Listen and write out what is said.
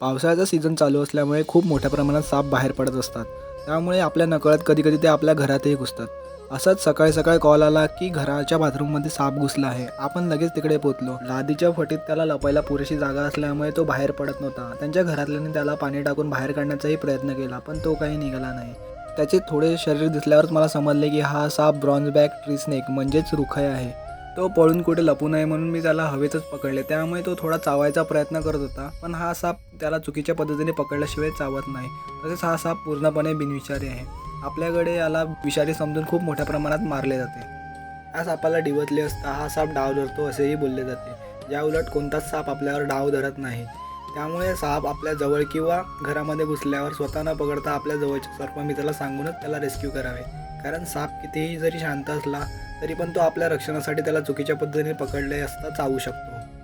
पावसाळ्याचा season चालू असल्यामुळे खूप मोठ्या प्रमाणात साप बाहेर पडत असतात. त्यामुळे आपल्या नकळत कधी कधी ते आपल्या घरातही घुसतात. असंच सकाळी सकाळी कॉल आला की घराच्या बाथरूममध्ये साप घुसला आहे. आपण लगेच तिकडे पोचलो लादीच्या फटीत त्याला लपायला पुरेशी जागा असल्यामुळे तो बाहेर पडत नव्हता. त्यांच्या घरातल्यांनी त्याला पाणी टाकून बाहेर काढण्याचाही प्रयत्न केला पण तो काही निघाला नाही. त्याचे थोडे शरीर दिसल्यावरच मला समजले की हा साप ब्रॉन्झ बॅक ट्री स्नेक म्हणजेच रुखय आहे. तो पळून कुठे लपू नये म्हणून मी त्याला हवेतच पकडले. त्यामुळे तो थोडा चावायचा प्रयत्न करत होता पण हा साप त्याला चुकीच्या पद्धतीने पकडल्याशिवाय चावत नाही. तसेच हा साप पूर्णपणे बिनविषारी आहे. आपल्याकडे याला विषारी समजून खूप मोठ्या प्रमाणात मारले जाते. या सापाला डिवतले असता हा साप डाव धरतो असेही बोलले जाते. या उलट कोणताच साप आपल्यावर डाव धरत नाही. त्यामुळे साप आपल्या जवळ किंवा घरामध्ये घुसल्यावर स्वतः न पकडता आपल्या जवळच्या सर्पमित्राला सांगूनच त्याला रेस्क्यू करावे. कारण साप कितीही जरी शांत असला तरी पण तो आपल्या रक्षणासाठी त्याला चुकीच्या पद्धतीने पकडले असता चावू शकतो.